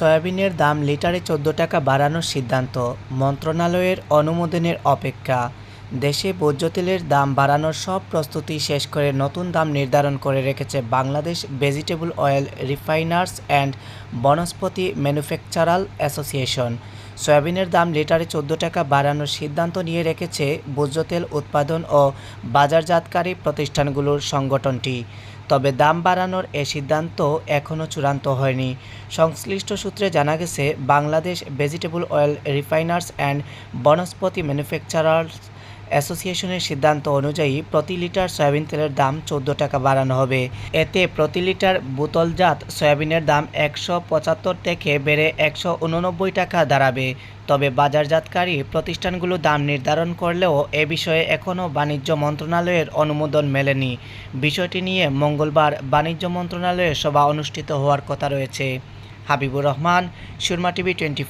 সয়াবিনের দাম লিটারে চোদ্দ টাকা বাড়ানোর সিদ্ধান্ত, মন্ত্রণালয়ের অনুমোদনের অপেক্ষা। দেশে ভোজ্য তেলের দাম বাড়ানোর সব প্রস্তুতি শেষ করে নতুন দাম নির্ধারণ করে রেখেছে Bangladesh vegetable oil refiners and Vanaspati manufacturers association. সয়াবিনের দাম লিটারে চোদ্দ টাকা বাড়ানোর সিদ্ধান্ত নিয়ে রেখেছে ভোজ্য তেল উৎপাদন ও বাজারজাতকারী প্রতিষ্ঠানগুলোর সংগঠনটি। তবে দাম বাড়ানোর এ সিদ্ধান্ত এখনও চূড়ান্ত হয়নি। সংশ্লিষ্ট সূত্রে জানা গেছে, Bangladesh vegetable oil refiners and Vanaspati manufacturers অ্যাসোসিয়েশনের সিদ্ধান্ত অনুযায়ী প্রতি লিটার সয়াবিন তেলের দাম চোদ্দ টাকা বাড়ানো হবে। এতে প্রতি লিটার বোতলজাত সয়াবিনের দাম একশো পঁচাত্তর থেকে বেড়ে একশো উননব্বই টাকা দাঁড়াবে। তবে বাজারজাতকারী প্রতিষ্ঠানগুলো দাম নির্ধারণ করলেও এ বিষয়ে এখনও বাণিজ্য মন্ত্রণালয়ের অনুমোদন মেলেনি। বিষয়টি নিয়ে মঙ্গলবার বাণিজ্য মন্ত্রণালয়ে সভা অনুষ্ঠিত হওয়ার কথা রয়েছে। Habibur Rahman, Surma TV twenty